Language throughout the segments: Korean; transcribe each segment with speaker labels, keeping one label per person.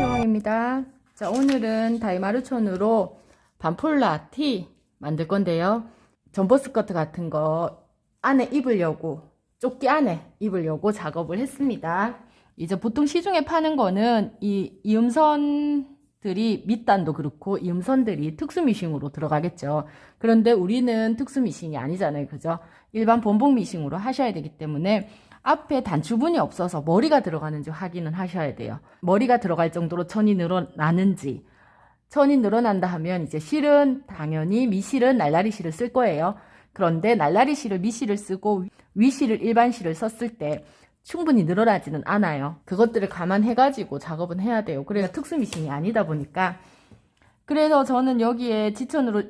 Speaker 1: 여왕입니다. 자, 오늘은 다이마르촌으로 반폴라 티 만들 건데요. 점퍼 스커트 같은 거 안에 입으려고, 조끼 안에 입으려고 작업을 했습니다. 이제 보통 시중에 파는 거는 이 이음선 들이 밑단도 그렇고 이음선들이 특수 미싱으로 들어가겠죠. 그런데 우리는 특수 미싱이 아니잖아요. 그죠? 일반 본봉 미싱으로 하셔야 되기 때문에 앞에 단추분이 없어서 머리가 들어가는지 확인은 하셔야 돼요. 머리가 들어갈 정도로 천이 늘어나는지. 천이 늘어난다 하면 이제 실은 당연히 미실은 날라리 실을 쓸 거예요. 그런데 날라리 실을 미실을 쓰고 위실을 일반 실을 썼을 때 충분히 늘어나지는 않아요. 그것들을 감안해가지고 작업은 해야 돼요. 그래서 특수 미싱이 아니다 보니까. 그래서 저는 여기에 지천으로,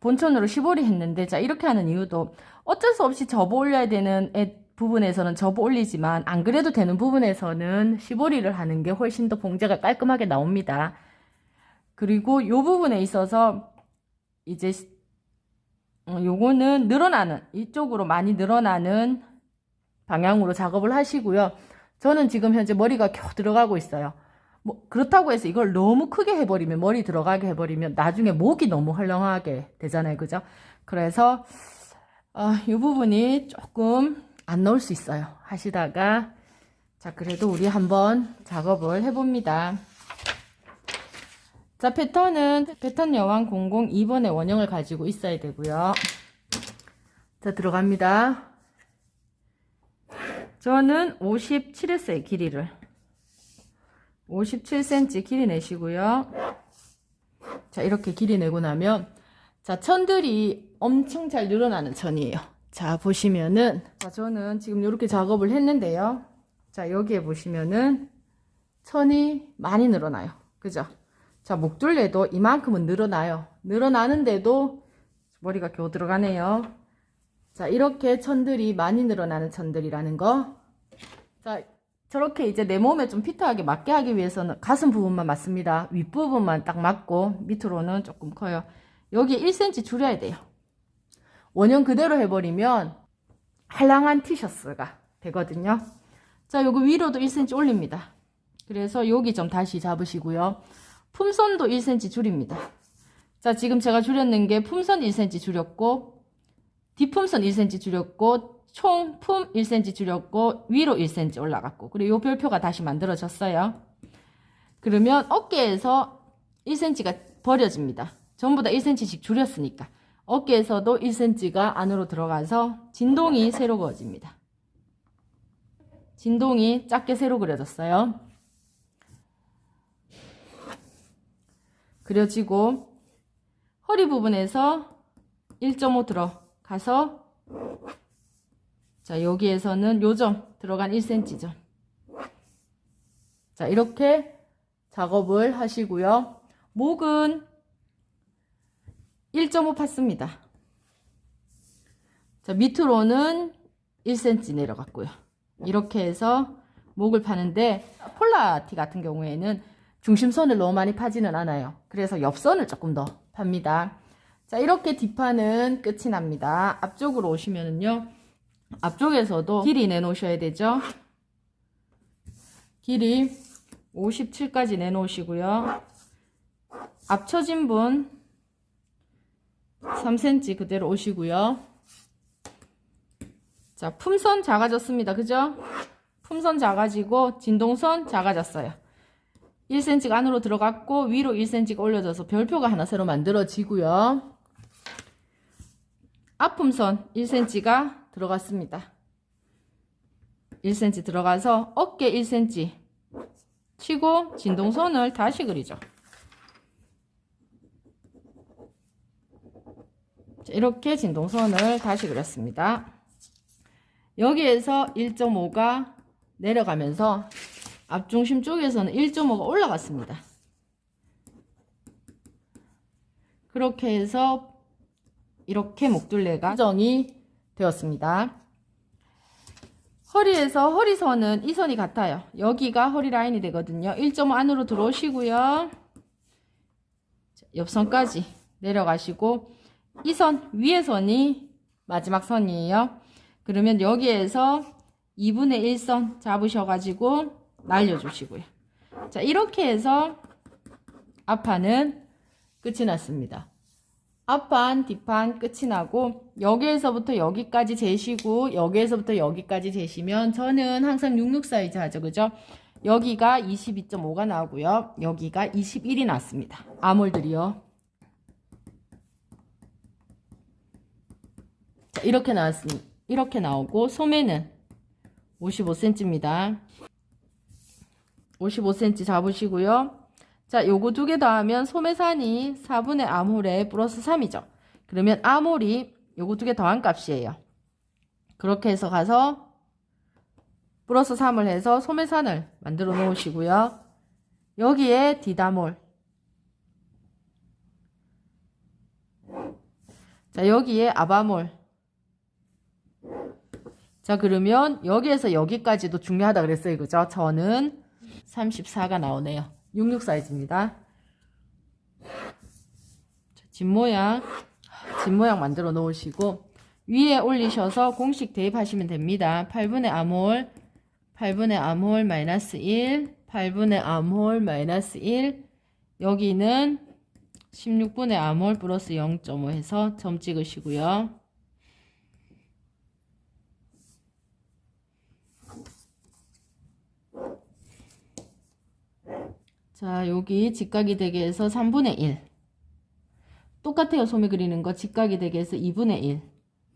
Speaker 1: 본천으로 시보리 했는데, 자, 이렇게 하는 이유도 어쩔 수 없이 접어 올려야 되는 애- 부분에서는 접어 올리지만, 안 그래도 되는 부분에서는 시보리를 하는 게 훨씬 더 봉제가 깔끔하게 나옵니다. 그리고 요 부분에 있어서 이제 시- 어, 요거는 늘어나는 이쪽으로 많이 늘어나는 방향으로 작업을 하시고요. 저는 지금 현재 머리가 겨우 들어가고 있어요. 뭐 그렇다고 해서 이걸 너무 크게 해버리면 머리 들어가게 해버리면 나중에 목이 너무 헐렁하게 되잖아요, 그죠? 그래서 어, 이 부분이 조금 안 넣을 수 있어요. 하시다가 자 그래도 우리 한번 작업을 해봅니다. 자, 패턴은 패턴 여왕 002번의 원형을 가지고 있어야 되고요. 자, 들어갑니다. 저는 57 했어요, 길이를. 57cm 길이 내시고요. 자, 이렇게 길이 내고 나면, 자, 천들이 엄청 잘 늘어나는 천이에요. 자, 보시면은, 자, 저는 지금 이렇게 작업을 했는데요. 자, 여기에 보시면은, 천이 많이 늘어나요. 그죠? 자, 목둘레도 이만큼은 늘어나요. 늘어나는데도 머리가 겨우 들어가네요. 자, 이렇게 천들이 많이 늘어나는 천들이라는 거. 자, 저렇게 이제 내 몸에 좀 피트하게 맞게 하기 위해서는 가슴 부분만 맞습니다. 윗부분만 딱 맞고 밑으로는 조금 커요. 여기 1cm 줄여야 돼요. 원형 그대로 해버리면 할랑한 티셔츠가 되거든요. 자, 요거 위로도 1cm 올립니다. 그래서 여기 좀 다시 잡으시고요. 품선도 1cm 줄입니다. 자, 지금 제가 줄였는 게 품선 1cm 줄였고, 뒷품선 1cm 줄였고, 총 품 1cm 줄였고, 위로 1cm 올라갔고, 그리고 요 별표가 다시 만들어졌어요. 그러면 어깨에서 1cm가 버려집니다. 전부 다 1cm씩 줄였으니까. 어깨에서도 1cm가 안으로 들어가서 진동이 새로 그어집니다. 진동이 작게 새로 그려졌어요. 그려지고 허리 부분에서 1.5 들어가서 자 여기에서는 요점 들어간 1cm점 자 이렇게 작업을 하시고요 목은 1.5 팠습니다 자 밑으로는 1cm 내려갔고요 이렇게 해서 목을 파는데 폴라티 같은 경우에는 중심선을 너무 많이 파지는 않아요. 그래서 옆선을 조금 더 팝니다. 자, 이렇게 뒷판은 끝이 납니다. 앞쪽으로 오시면은요. 앞쪽에서도 길이 내놓으셔야 되죠. 길이 57까지 내놓으시고요. 앞처진 분 3cm 그대로 오시고요. 자, 품선 작아졌습니다. 그죠? 품선 작아지고 진동선 작아졌어요. 1cm가 안으로 들어갔고 위로 1cm가 올려져서 별표가 하나 새로 만들어지고요. 앞품선 1cm가 들어갔습니다. 1cm 들어가서 어깨 1cm 치고 진동선을 다시 그리죠. 자, 이렇게 진동선을 다시 그렸습니다. 여기에서 1.5가 내려가면서 앞중심 쪽에서는 1.5가 올라갔습니다. 그렇게 해서 이렇게 목둘레가 정이 되었습니다. 허리에서 허리선은 이 선이 같아요. 여기가 허리 라인이 되거든요. 1.5 안으로 들어오시고요. 자, 옆선까지 내려가시고 이 선 위에 선이 마지막 선이에요. 그러면 여기에서 2분의 1선 잡으셔가지고 날려주시고요. 자 이렇게 해서 앞판은 끝이 났습니다. 앞판, 뒷판 끝이 나고 여기에서부터 여기까지 재시고 여기에서부터 여기까지 재시면 저는 항상 66 사이즈 하죠. 그죠? 여기가 22.5가 나오고요. 여기가 21이 났습니다. 아몰들이요. 자, 이렇게 나왔습니다. 이렇게 나오고 소매는 55cm입니다. 55cm 잡으시고요. 자, 요거 두 개 더하면 소매산이 4분의 아몰에 플러스 3이죠. 그러면 아몰이 요거 두 개 더한 값이에요. 그렇게 해서 가서 플러스 3을 해서 소매산을 만들어 놓으시고요. 여기에 디다몰. 자, 여기에 아바몰. 자, 그러면 여기에서 여기까지도 중요하다 그랬어요. 그죠? 저는 34가 나오네요. 66 사이즈입니다. 집 모양, 집 모양 만들어 놓으시고 위에 올리셔서 공식 대입하시면 됩니다. 8분의 아몰, 8분의 아몰 마이너스 1, 8분의 아몰 마이너스 1, 여기는 16분의 아몰 플러스 0.5 해서 점 찍으시고요. 자, 여기 직각이 되게 해서 3분의 1. 똑같아요. 소매 그리는 거. 직각이 되게 해서 2분의 1.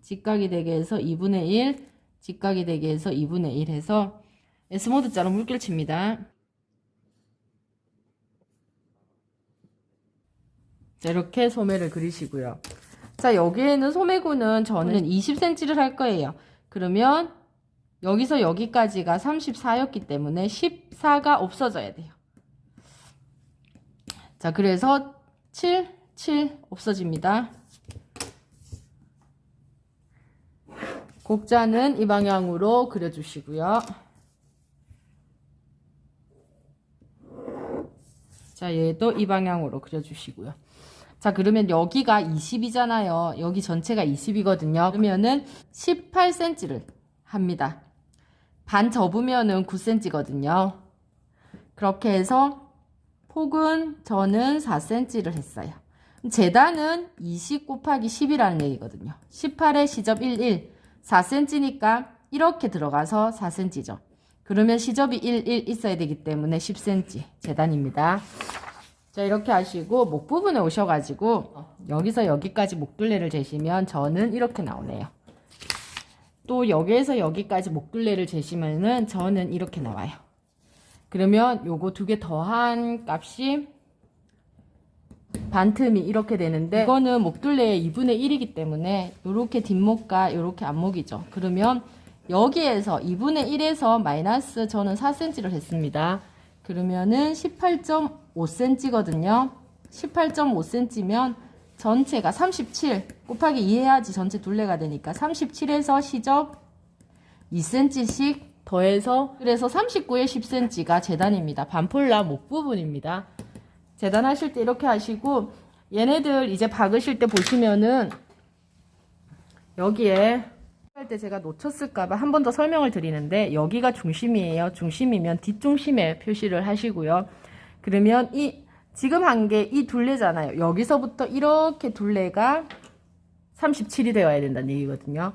Speaker 1: 직각이 되게 해서 2분의 1. 직각이 되게 해서 2분의 1 해서 S모드 자로 물결 칩니다. 자, 이렇게 소매를 그리시고요. 자, 여기에는 소매구는 저는 20cm를 할 거예요. 그러면 여기서 여기까지가 34였기 때문에 14가 없어져야 돼요. 자, 그래서 7, 7 없어집니다. 곡자는 이 방향으로 그려주시고요. 자, 얘도 이 방향으로 그려주시고요. 자, 그러면 여기가 20이잖아요. 여기 전체가 20이거든요. 그러면은 18cm를 합니다. 반 접으면은 9cm거든요. 그렇게 해서 폭은 저는 4cm를 했어요. 재단은 20 곱하기 10이라는 얘기거든요. 18에 시접 11, 4cm니까 이렇게 들어가서 4cm죠. 그러면 시접이 1, 1 있어야 되기 때문에 10cm 재단입니다. 자 이렇게 하시고 목 부분에 오셔가지고 여기서 여기까지 목둘레를 재시면 저는 이렇게 나오네요. 또 여기에서 여기까지 목둘레를 재시면은 저는 이렇게 나와요. 그러면 요거 두 개 더한 값이 반틈이 이렇게 되는데 이거는 목둘레의 2분의 1이기 때문에 요렇게 뒷목과 요렇게 앞목이죠. 그러면 여기에서 2분의 1에서 마이너스 저는 4cm를 했습니다. 그러면은 18.5cm거든요. 18.5cm면 전체가 37 곱하기 2 해야지 전체 둘레가 되니까 37에서 시접 2cm씩 더해서 그래서 39에 10cm가 재단입니다. 반폴라 목 부분입니다. 재단하실 때 이렇게 하시고 얘네들 이제 박으실 때 보시면은 여기에 할 때 제가 놓쳤을까봐 한 번 더 설명을 드리는데 여기가 중심이에요. 중심이면 뒷중심에 표시를 하시고요. 그러면 이 지금 한 게 이 둘레잖아요. 여기서부터 이렇게 둘레가 37이 되어야 된다는 얘기거든요.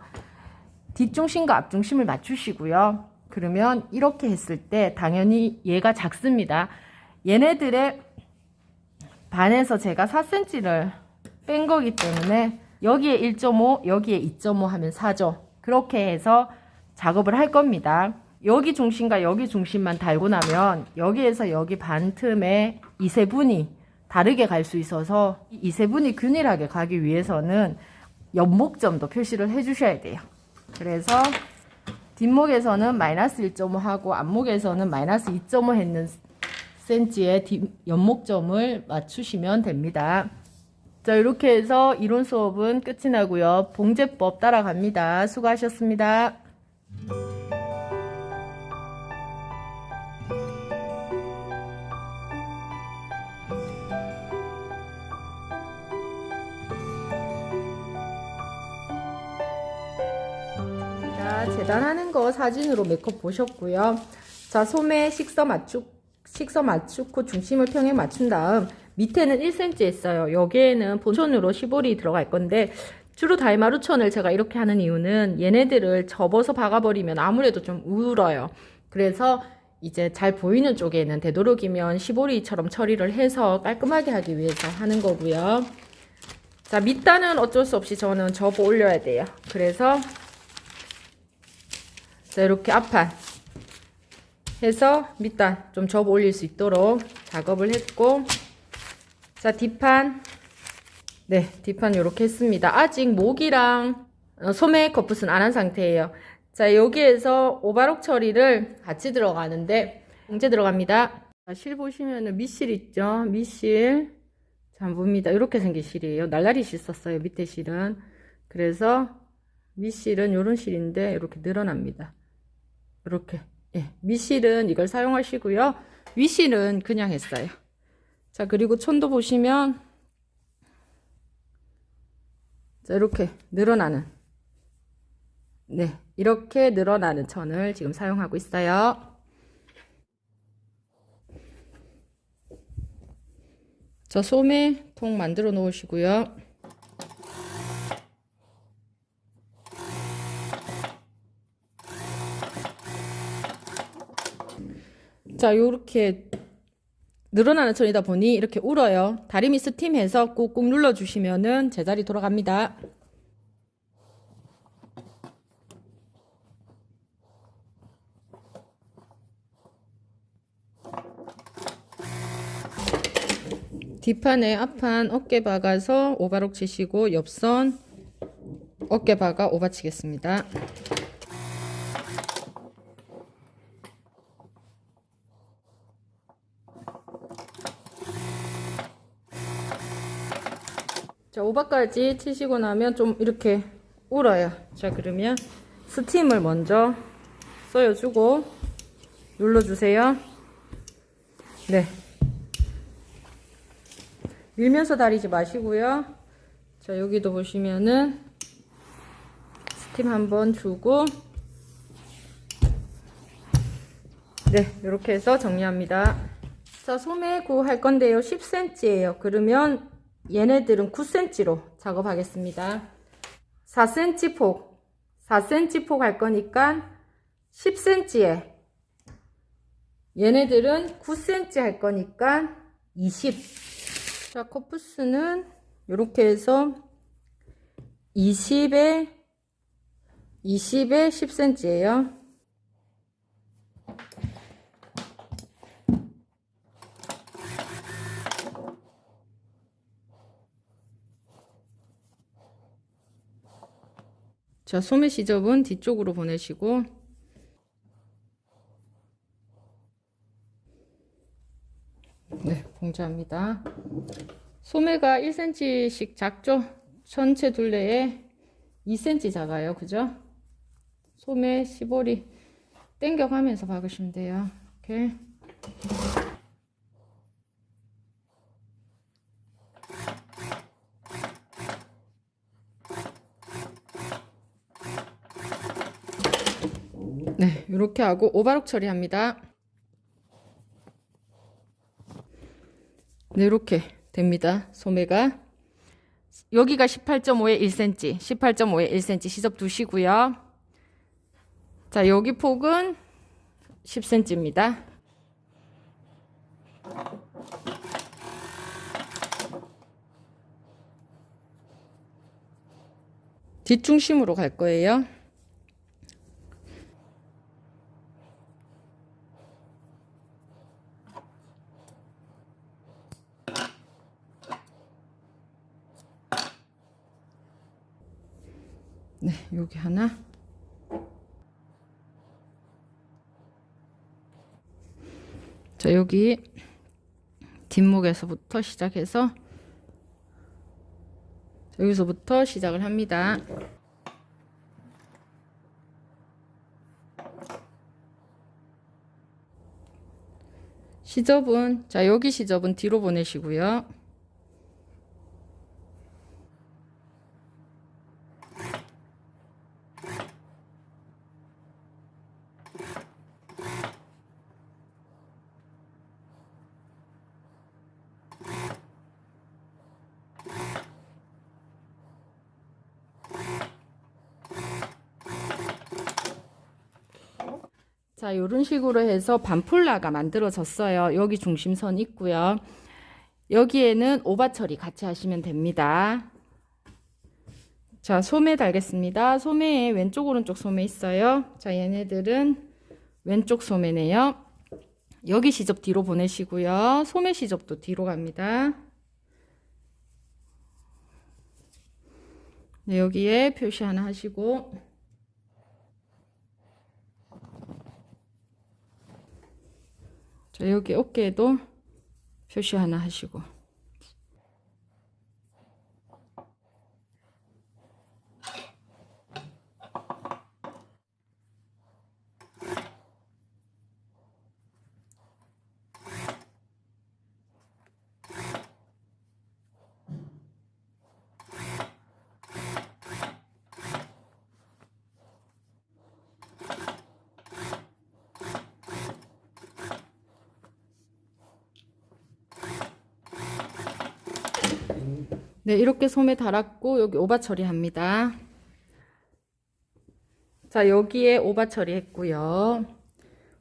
Speaker 1: 뒷중심과 앞중심을 맞추시고요. 그러면 이렇게 했을 때 당연히 얘가 작습니다. 얘네들의 반에서 제가 4cm를 뺀 거기 때문에 여기에 1.5, 여기에 2.5 하면 4죠. 그렇게 해서 작업을 할 겁니다. 여기 중심과 여기 중심만 달고 나면 여기에서 여기 반 틈에 이 세분이 다르게 갈 수 있어서 이 세분이 균일하게 가기 위해서는 옆목점도 표시를 해주셔야 돼요. 그래서 뒷목에서는 마이너스 1.5 하고 앞목에서는 마이너스 2.5 했는 센치의 뒷, 옆목점을 맞추시면 됩니다. 자, 이렇게 해서 이론 수업은 끝이 나고요. 봉제법 따라갑니다. 수고하셨습니다. 자, 재단하는 거 사진으로 메이크업 보셨고요. 자, 소매 식서 맞추, 식서 맞추고 중심을 평행 맞춘 다음 밑에는 1cm 했어요. 여기에는 본천으로 시볼이 들어갈 건데 주로 다이마루천을 제가 이렇게 하는 이유는 얘네들을 접어서 박아버리면 아무래도 좀 울어요. 그래서 이제 잘 보이는 쪽에는 되도록이면 시보리처럼 처리를 해서 깔끔하게 하기 위해서 하는 거고요. 자, 밑단은 어쩔 수 없이 저는 접어 올려야 돼요. 그래서 자, 이렇게 앞판 해서 밑단 좀 접어 올릴 수 있도록 작업을 했고 자, 뒷판 네, 뒷판 이렇게 했습니다. 아직 목이랑 어, 소매 커풋은 안 한 상태예요. 자, 여기에서 오바록 처리를 같이 들어가는데 공제 들어갑니다. 자, 실 보시면은 밑실 있죠? 밑실 잠봅니다. 이렇게 생긴 실이에요. 날라리 실 썼어요. 밑에 실은. 그래서 밑실은 이런 실인데 이렇게 늘어납니다. 이렇게. 예, 밑실은 이걸 사용하시고요. 윗실은 그냥 했어요. 자, 그리고 천도 보시면 자, 이렇게 늘어나는 네, 이렇게 늘어나는 천을 지금 사용하고 있어요. 저 소매 통 만들어 놓으시고요. 자, 요렇게 늘어나는 천이다 보니 이렇게 울어요. 다리미 스팀해서 꾹꾹 눌러주시면은 제자리 돌아갑니다. 뒷판에 앞판 어깨 박아서 오바록 치시고 옆선 어깨 박아 오바 치겠습니다. 자, 오바까지 치시고 나면 좀 이렇게 울어요. 자, 그러면 스팀을 먼저 써여주고 눌러주세요. 네. 밀면서 다리지 마시고요. 자, 여기도 보시면은 스팀 한번 주고 네, 이렇게 해서 정리합니다. 자, 소매구 할 건데요. 10cm예요. 그러면 얘네들은 9cm로 작업하겠습니다. 4cm 폭, 4cm 폭 할 거니까 10cm에 얘네들은 9cm 할 거니까 20. 자, 커프스는 이렇게 해서 20에 20에 10cm예요. 자, 소매 시접은 뒤쪽으로 보내시고 네, 공지합니다. 소매가 1cm씩 작죠? 전체 둘레에 2cm 작아요. 그죠? 소매 시보리 땡겨가면서 박으시면 돼요. 이렇게. 네, 이렇게 하고 오바록 처리합니다. 네, 이렇게 됩니다. 소매가 여기가 18.5에 1cm, 18.5에 1cm 시접 두시고요. 자, 여기 폭은 10cm입니다. 뒷중심으로 갈 거예요. 네, 여기 하나. 자, 여기 뒷목에서부터 시작해서 여기서부터 시작을 합니다. 시접은 자, 여기 시접은 뒤로 보내시고요. 자, 이런 식으로 해서 반폴라가 만들어졌어요. 여기 중심선 있고요. 여기에는 오바 처리 같이 하시면 됩니다. 자, 소매 달겠습니다. 소매에 왼쪽 오른쪽 소매 있어요. 자, 얘네들은 왼쪽 소매네요. 여기 시접 뒤로 보내시고요. 소매 시접도 뒤로 갑니다. 네, 여기에 표시 하나 하시고 자, 여기 어깨에도 표시 하나 하시고 네, 이렇게 소매 달았고 여기 오바 처리합니다. 자, 여기에 오바 처리했고요.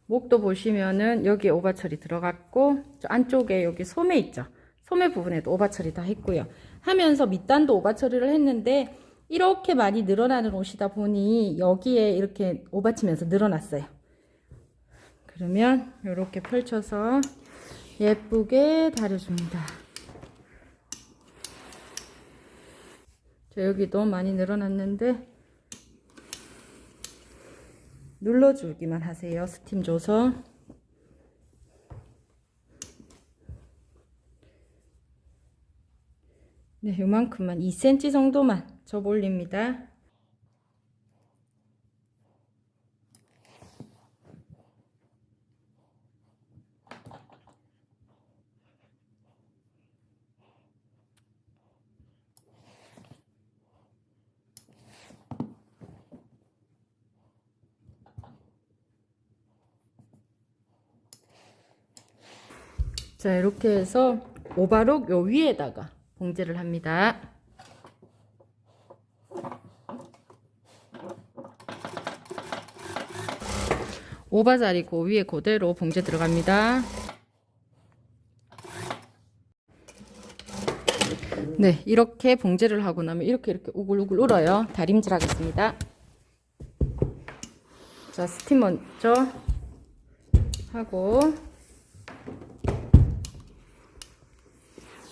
Speaker 1: 목도 보시면은 여기에 오바 처리 들어갔고 저 안쪽에 여기 소매 있죠. 소매 부분에도 오바 처리 다 했고요. 하면서 밑단도 오바 처리를 했는데 이렇게 많이 늘어나는 옷이다 보니 여기에 이렇게 오바 치면서 늘어났어요. 그러면 이렇게 펼쳐서 예쁘게 다려줍니다. 자, 여기도 많이 늘어났는데 눌러주기만 하세요. 스팀 줘서. 네, 요만큼만 2cm 정도만 접 올립니다. 자, 이렇게 해서 오바록 요 위에다가 봉제를 합니다. 오바자리 그 위에 그대로 봉제 들어갑니다. 네, 이렇게 봉제를 하고 나면 이렇게 이렇게 우글우글 울어요. 다림질 하겠습니다. 자, 스팀 먼저 하고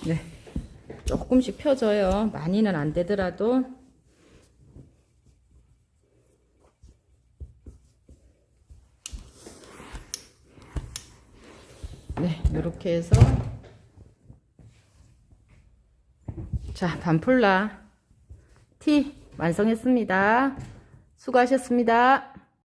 Speaker 1: 네. 조금씩 펴져요. 많이는 안 되더라도. 네, 이렇게 해서 자, 반폴라 티 완성했습니다. 수고하셨습니다.